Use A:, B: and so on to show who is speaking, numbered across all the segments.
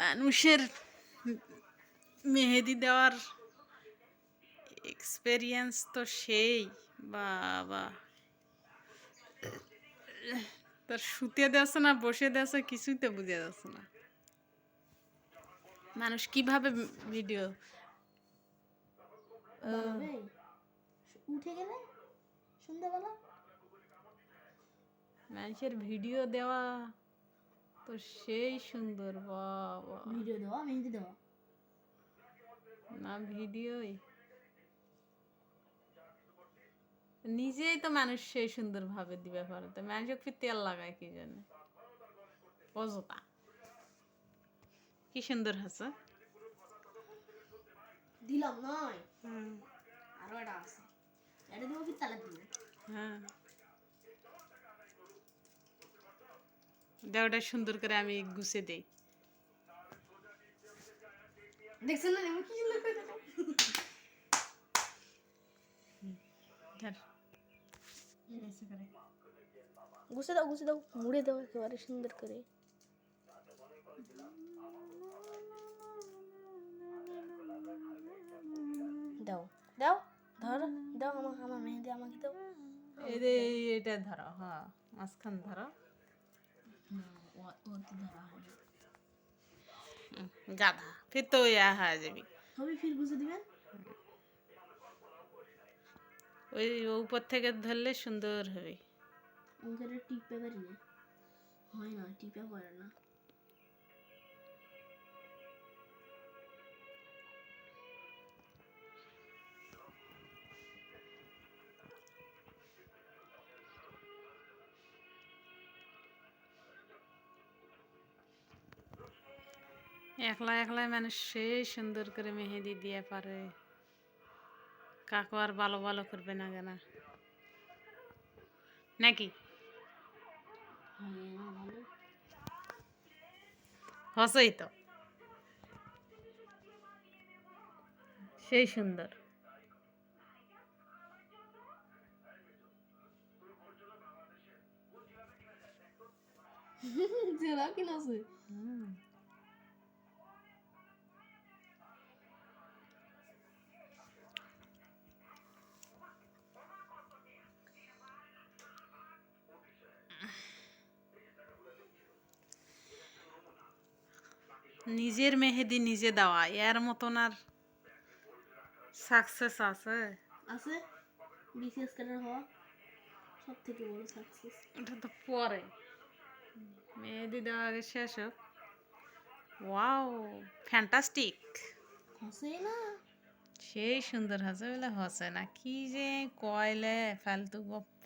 A: মানুষের মেহেদি দেওয়ার এক্সপেরিয়েন্স তো সেই বাবা। তার শুতে দেওয়াছে না বসে দেওয়াছে কিছুই তো বুঝে যাচ্ছে না। মানুষ কীভাবে ভিডিও?
B: উঠে গেলে সন্ধ্যাবেলা?
A: মানুষের ভিডিও দেওয়া। তো সেই সুন্দর বাবা।
B: ভিডিও দেওয়া মেহেন্দি দেওয়া?
A: না ভিডিওই। নিজেই তো মানুষ সেই সুন্দর ভাবে দিবে পারে। তো মানুষকে তেল লাগায় কি জন্য অযথা। কি সুন্দর আছে
B: দিলাম নয়? আরও একটা আছে। এটা দেবো কি তালা দিব
A: হ্যাঁ। দেওয়াটা সুন্দর করে আমি গুছে দেই
B: দেখছেন না এমন কি সুন্দর করে দেবো?
A: ধর। এসে করে।
B: গুছে দাও গুছে দাও মুড়ে দাও একেবারে সুন্দর করে দাও দাও ধরো দাও আমার আমার মেহেন্দি আমাকে দাও
A: এই এটা ধরো হ্যাঁ মাঝখান ধরো ফির হয়ে যাবি।
B: হবে ফির গুছে দিবেন?
A: ওই উপর থেকে ধরলে সুন্দর হবে।
B: ওখানে টিপে পারি না হয় না টিপে পারে না।
A: একলা একলাই মানুষ সেই সুন্দর করে মেহেদি দিয়ে পারে। কাকু আর ভালো ভালো করবে না কেনা? নাকি? হসই তো। সেই সুন্দর।
B: জেলা কি আছে?
A: নিজের মেহেদি নিজে দেওয়া এর মতন আর সাকসেস আছে।
B: আছে? বিসিএস ক্যাডার হওয়া? সব থেকে বড় সাকসেস
A: ওটা তো পরে। মেহেদি দেওয়া আগে শেষ হোক। ওয়াও ফ্যান্টাস্টিক
B: হসেই না।
A: সেই সুন্দর আছে বলে হসে না। কি যে কয়লে ফালতু গপ্প।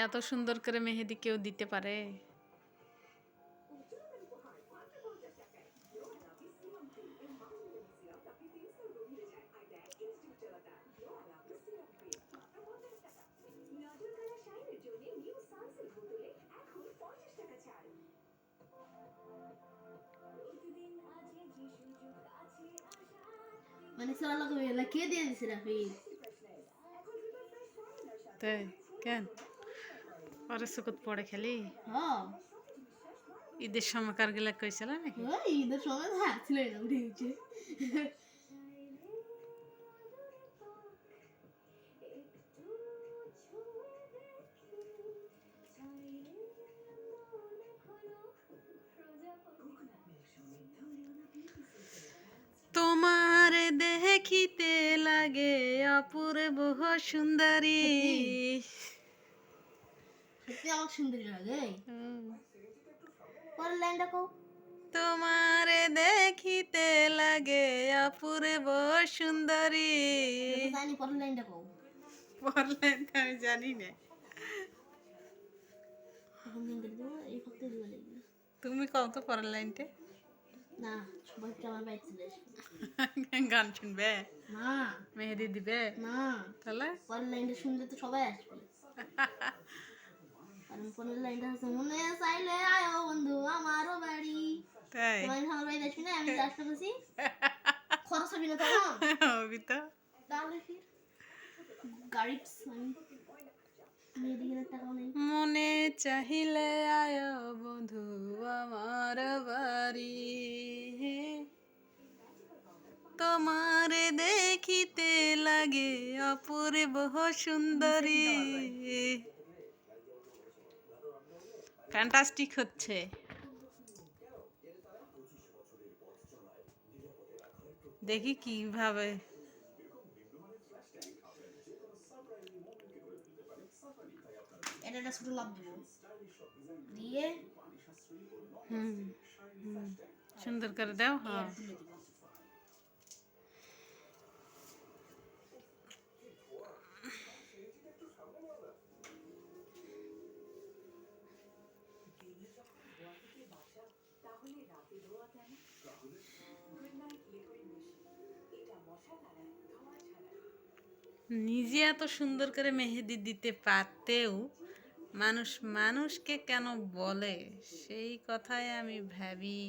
A: এত সুন্দর করে মেহেদি কেউ দিতে পারে?
B: মানে কে দিয়ে দিছে
A: তাই কেন? পরে সুকত পড়ে খেলি?
B: হ্যাঁ।
A: ঈদের সময়কার গেলে কইছিল নাকি?
B: ঈদের সময় হাত ছিল না উঠে গেছে
A: তোমার দেখিতে লাগে অপূর্ব সুন্দরী
B: সত্যি আমার সুন্দরী লাগে পরের লাইনটা কও
A: তোমার দেখিতে লাগে অপূর্ব সুন্দরী।
B: জানি পরের
A: তো আমি জানি না। তুমি কত পরের লাইনটা
B: না সবাই আমার বাইক চলে
A: গান শুনবে
B: না
A: মেহেদি দিবে
B: না
A: তাহলে
B: পরের লাইনটা শুনলে তো সবাই আসবে কারণ লাইনটা হচ্ছে মনে চাইলে আয়ো বন্ধু আমারও বাড়ি
A: তাই
B: আমার আসবি না আমি আসতে বসি খরচ হবি না তখন
A: হবি তো
B: তাহলে কি গাড়ির
A: মনে চাহিলে আয় বন্ধু আমার বাড়ি তোমার দেখিতে লাগে অপূর্ব সুন্দরী ফ্যান্টাস্টিক হচ্ছে। দেখি কীভাবে।
B: এটা একটা ছোট লাভ দেবো। দিয়ে
A: হুম হুম। সুন্দর করে দাও হ্যাঁ। নিজে এত সুন্দর করে মেহেদি দিতে পারতেও মানুষ মানুষকে কেন বলে? সেই কথাই আমি ভাবি।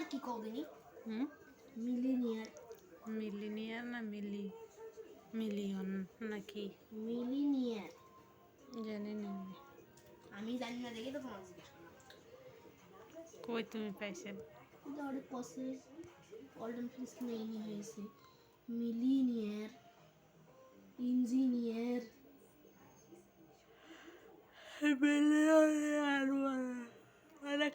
B: মিলিনিয়ার কি কও দিনি?
A: হুম?
B: মিলিনিয়ার
A: মিলিনিয়ার না মিলি মিলিয়ন নাকি?
B: মিলিনিয়ার
A: জানি না। আমি।
B: জানি না দেখি তো তোমার জিজ্ঞেস করলাম।
A: কই তুমি পাইছেন
B: অনেক কসে অল্ডন ফিস নেই হয়েছে। মিলিনিয়ার ইঞ্জিনিয়ার
A: অনেক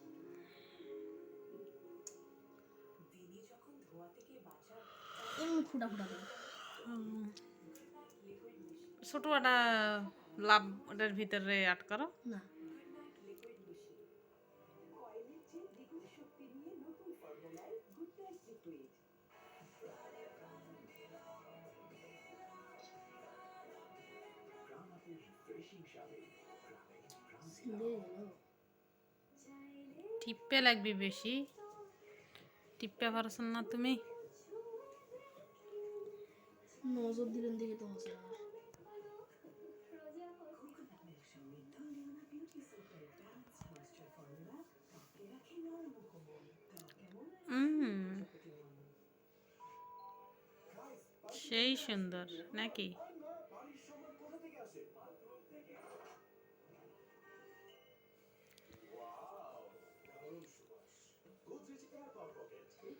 B: এমনি ফুটা ফুটা করে।
A: ছোট একটা লাভ ওটার ভিতরে আট করো।
B: না।
A: লাগবে বেশি। টিপে পারছ না তুমি?
B: নজর দিলেন দেখে তো
A: হুম সেই সুন্দর নাকি?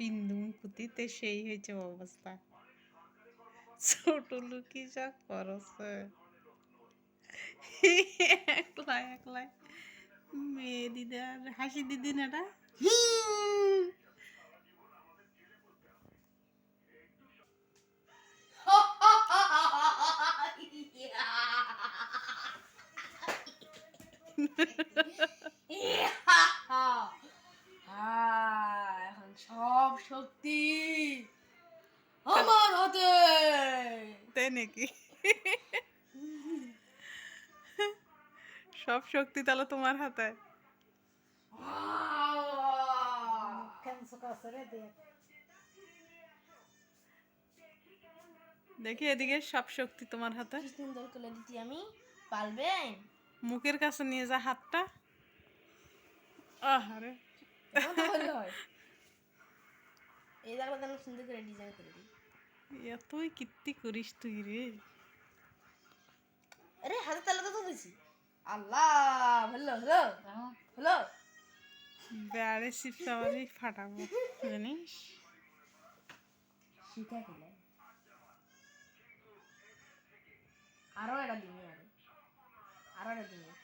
A: পিন্দুম কুতিতে সেই হয়েছে অবস্থা। ছোট লুকি যা করছে। একলা একলা। মেয়ে দিদি আর হাসি দিদি না এটা?
B: Yeah.
A: নাকি? সব শক্তি তাহলে তোমার হাতে দেখি এদিকে সব শক্তি তোমার হাতে
B: আমি পারবেন
A: মুখের কাছে নিয়ে যা হাতটা। আহারে।
B: এই তাহলে সুন্দর করে ডিজাইন করে দিই।
A: এতই কীর্তি করিস তুই রে।
B: আরে হাতে তালে তো দিছি আল্লাহ হলো হলো হলো।
A: বেড়ে চিপসাবারই ফাটাবো জানিস?
B: শিখা গেলে। আরও একটা দিবি আরও। একটা আমি